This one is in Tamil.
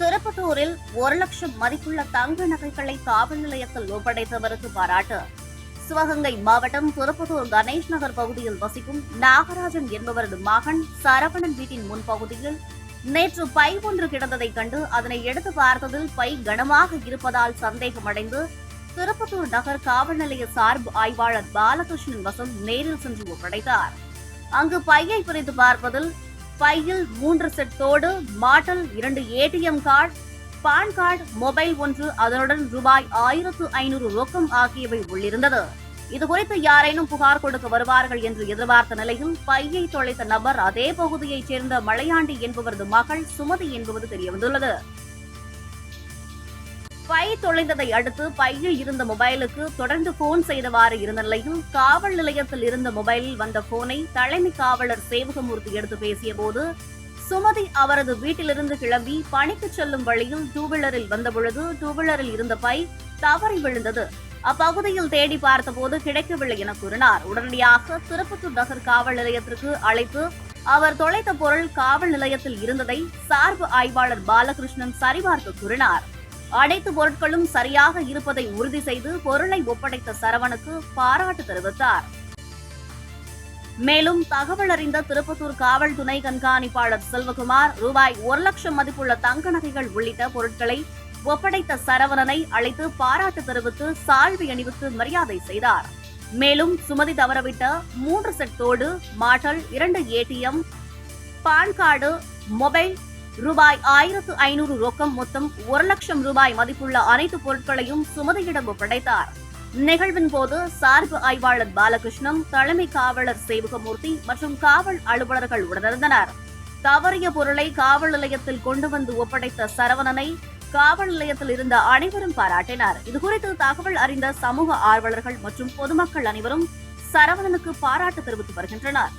திருப்பத்தூரில் ஒரு லட்சம் மதிப்புள்ள தங்க நகைகளை காவல் நிலையத்தில் ஒப்படைத்தவருக்கு பாராட்டு. சிவகங்கை மாவட்டம் திருப்பத்தூர் கணேஷ் நகர் பகுதியில் வசிக்கும் நாகராஜன் என்பவரது மகன் சரவணன் வீட்டின் முன்பகுதியில் நேற்று பை ஒன்று கிடந்ததைக் கண்டு அதனை எடுத்து பார்த்ததில் பை கனமாக இருப்பதால் சந்தேகமடைந்து திருப்பத்தூர் நகர் காவல் நிலைய சார்பு ஆய்வாளர் பாலகிருஷ்ணன் வசம் நேரில் சென்று ஒப்படைத்தார். அங்கு பையை பிரித்து பார்ப்பதில் பையில் மூன்று செட் தோடு மாட்டல் இரண்டு ATM card PAN card mobile ஒன்று அதனுடன் ரூபாய் ஆயிரத்து ஐநூறு ரொக்கம் ஆகியவை உள்ளிருந்தது. இதுகுறித்து யாரேனும் புகார் கொடுக்க வருவார்கள் என்று எதிர்பார்த்த நிலையில் பையை தொலைத்த நபர் அதே பகுதியைச் சேர்ந்த மலையாண்டி என்பவரது மகள் சுமதி என்பது தெரியவந்துள்ளது. பை தொலைந்ததை அடுத்து பையில் இருந்த மொபைலுக்கு தொடர்ந்து போன் செய்தவாறு இருந்த நிலையில் காவல் நிலையத்தில் இருந்த மொபைலில் வந்த போனை தலைமை காவலர் சேவகமூர்த்தி எடுத்து பேசிய போது சுமதி அவரது வீட்டிலிருந்து கிளம்பி பணிக்கு செல்லும் வழியில் டூவீலரில் வந்தபொழுது டூவீலரில் இருந்த பை தவறி விழுந்தது. அப்பகுதியில் தேடி பார்த்தபோது கிடைக்கவில்லை என கூறினார். உடனடியாக திருப்பத்தூர் நகர் காவல் நிலையத்திற்கு அழைத்து அவர் தொலைத்த பொருள் காவல் நிலையத்தில் இருந்ததை சார்பு ஆய்வாளர் பாலகிருஷ்ணன் சரிபார்த்து கூறினார். அனைத்து பொருட்களும் சரியாக இருப்பதை உறுதி செய்து பொருளை ஒப்படைத்த சரவணுக்கு பாராட்டு தெரிவித்தார். மேலும் தகவல் அறிந்த திருப்பத்தூர் காவல் துணை கண்காணிப்பாளர் செல்வகுமார் ரூபாய் ஒரு லட்சம் மதிப்புள்ள தங்க நகைகள் உள்ளிட்ட பொருட்களை ஒப்படைத்த சரவணனை அழைத்து பாராட்டு தெரிவித்து சால்வி அணிவித்து மரியாதை செய்தார். மேலும் சுமதி தவறவிட்ட மூன்று செட் தோடு மாட்டல் இரண்டு ஏடிஎம் பான் கார்டு மொபைல் ரூபாய் ஆயிரத்து ஐநூறு ரொக்கம் மொத்தம் ஒரு லட்சம் ரூபாய் மதிப்புள்ள அனைத்து பொருட்களையும் சுமதியிடம் ஒப்படைத்தார். நிகழ்வின் போது சார்பு ஆய்வாளர் பாலகிருஷ்ணன் தலைமை காவலர் சேவகமூர்த்தி மற்றும் காவல் அலுவலர்கள் உடனிருந்தனர். தவறிய பொருளை காவல் நிலையத்தில் கொண்டு வந்து ஒப்படைத்த சரவணனை காவல் நிலையத்தில் இருந்த அனைவரும் பாராட்டினர். இதுகுறித்து தகவல் அறிந்த சமூக ஆர்வலர்கள் மற்றும் பொதுமக்கள் அனைவரும் சரவணனுக்கு பாராட்டு தெரிவித்து வருகின்றனர்.